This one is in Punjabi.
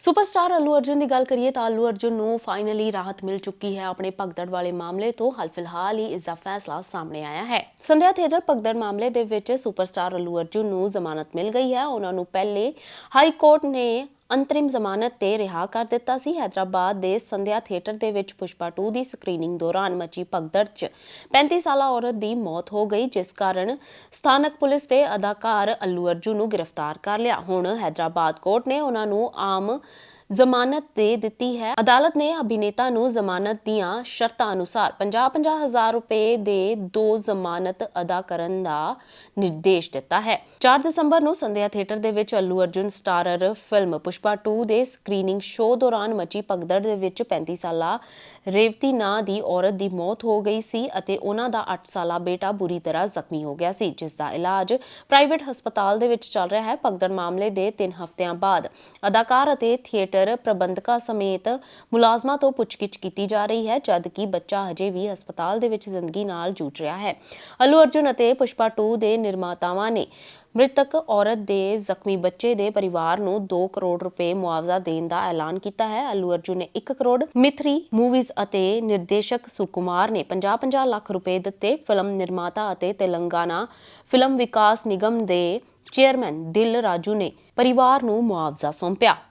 ਸੁਪਰਸਟਾਰ ਅਲੂ ਅਰਜੁਨ ਦੀ ਗੱਲ ਕਰੀਏ ਤਾਂ ਅਲੂ ਅਰਜੁਨ ਨੂੰ ਫਾਈਨਲੀ ਰਾਹਤ ਮਿਲ ਚੁੱਕੀ ਹੈ ਆਪਣੇ ਭਗਦੜ ਵਾਲੇ ਮਾਮਲੇ ਤੋਂ ਹਾਲ ਫਿਲਹਾਲ ਹੀ ਇਸ ਦਾ ਫੈਸਲਾ ਸਾਹਮਣੇ ਆਇਆ ਹੈ ਸੰਧਿਆ ਥੀਏਟਰ ਭਗਦੜ ਮਾਮਲੇ ਦੇ ਵਿੱਚ ਸੁਪਰਸਟਾਰ ਅਲੂ ਅਰਜੁਨ ਨੂੰ ਜ਼ਮਾਨਤ ਮਿਲ ਗਈ ਹੈ ਉਹਨਾਂ ਨੂੰ ਪਹਿਲੇ ਹਾਈ ਕੋਰਟ ਨੇ ਅੰਤਰਿਮ ਜ਼ਮਾਨਤ ਤੇ ਰਿਹਾ ਕਰ ਦਿੱਤਾ ਸੀ। ਹైదరాబాద్ ਦੇ ਸੰਧਿਆ ਥੀਏਟਰ ਦੇ ਵਿੱਚ ਪੁਸ਼ਪਾ 2 ਦੀ ਸਕਰੀਨਿੰਗ ਦੌਰਾਨ ਮੱਚੀ ਭਗਦੜ 'ਚ 35 ਸਾਲਾ ਔਰਤ ਦੀ ਮੌਤ ਹੋ ਗਈ, ਜਿਸ ਕਾਰਨ ਸਥਾਨਕ ਪੁਲਿਸ ਦੇ ਅਦਾਕਾਰ ਅੱਲੂ ਅਰਜੂ ਨੂੰ ਗ੍ਰਿਫਤਾਰ ਕਰ ਲਿਆ। ਹੁਣ ਹైదరాబాద్ ਕੋਰਟ ਨੇ ਉਹਨਾਂ ਨੂੰ ਆਮ ਜ਼ਮਾਨਤ ਦੇ ਦਿੱਤੀ ਹੈ। ਅਦਾਲਤ ਨੇ ਅਭਿਨੇਤਾ ਨੂੰ ਜ਼ਮਾਨਤ ਦੀਆਂ ਸ਼ਰਤਾਂ ਅਨੁਸਾਰ 50-50 ਰੁਪਏ ਦੇ ਦੋ ਜ਼ਮਾਨਤ ਅਦਾ ਕਰਨ ਦਾ ਨਿਰਦੇਸ਼ ਦਿੱਤਾ ਹੈ। 4 ਦਸੰਬਰ ਨੂੰ ਸੰਧਿਆ ਥੀਏਟਰ ਦੇ ਵਿੱਚ ਅੱਲੂ ਅਰਜੁਨ ਸਟਾਰਰ ਫਿਲਮ ਪੁਸ਼ਪਾ 2 ਦੇ ਸਕਰੀਨਿੰਗ ਸ਼ੋਅ ਦੌਰਾਨ ਮਚੀ ਭਗਦੜ ਦੇ ਵਿੱਚ 35 ਸਾਲਾ ਰੇਵਤੀ ਨਾਂ ਦੀ ਔਰਤ ਦੀ ਮੌਤ ਹੋ ਗਈ ਸੀ ਅਤੇ ਉਹਨਾਂ ਦਾ 8 ਸਾਲਾ ਬੇਟਾ ਬੁਰੀ ਤਰ੍ਹਾਂ ਜ਼ਖਮੀ ਹੋ ਗਿਆ ਸੀ, ਜਿਸ ਦਾ ਇਲਾਜ ਪ੍ਰਾਈਵੇਟ ਹਸਪਤਾਲ ਦੇ ਵਿੱਚ ਚੱਲ ਰਿਹਾ ਹੈ। ਭਗਦੜ ਮਾਮਲੇ ਦੇ 3 ਹਫ਼ਤਿਆਂ ਬਾਅਦ ਅਦਾਕਾਰ ਅਤੇ ਥੀਏਟਰ ਪ੍ਰਬੰਧਕਾਂ ਸਮੇਤ ਮੁਲਾਜ਼ਮਾਂ ਤੋਂ ਪੁੱਛਗਿੱਛ ਕੀਤੀ ਜਾ ਰਹੀ ਹੈ, ਜਦ ਕਿ ਬੱਚਾ ਹਜੇ ਵੀ ਹਸਪਤਾਲ ਦੇ ਵਿੱਚ ਜ਼ਿੰਦਗੀ ਨਾਲ ਜੂਝ ਰਿਹਾ ਹੈ। ਅੱਲੂ ਅਰਜੁਨ ਅਤੇ ਪੁਸ਼ਪਾ 2 ਦੇ ਨਿਰਮਾਤਾਵਾਂ ਨੇ ਮ੍ਰਿਤਕ ਔਰਤ ਦੇ ਜ਼ਖਮੀ ਬੱਚੇ ਦੇ ਪਰਿਵਾਰ ਨੂੰ 2 ਕਰੋੜ ਰੁਪਏ ਮੁਆਵਜ਼ਾ ਦੇਣ ਦਾ ਐਲਾਨ ਕੀਤਾ ਹੈ। ਅਲੂ ਅਰਜੁਨ ਨੇ 1 ਕਰੋੜ ਮਿਥਰੀ ਮੂਵੀਜ਼ ਅਤੇ ਨਿਰਦੇਸ਼ਕ ਸੁਕੁਮਾਰ ਨੇ 50-50 ਲੱਖ ਰੁਪਏ ਦਿੱਤੇ। ਫਿਲਮ ਨਿਰਮਾਤਾ ਅਤੇ ਤੇਲੰਗਾਨਾ ਫਿਲਮ ਵਿਕਾਸ ਨਿਗਮ ਦੇ ਚੇਅਰਮੈਨ ਦਿਲ ਰਾਜੂ ਨੇ ਪਰਿਵਾਰ ਨੂੰ ਮੁਆਵਜ਼ਾ ਸੌਂਪਿਆ।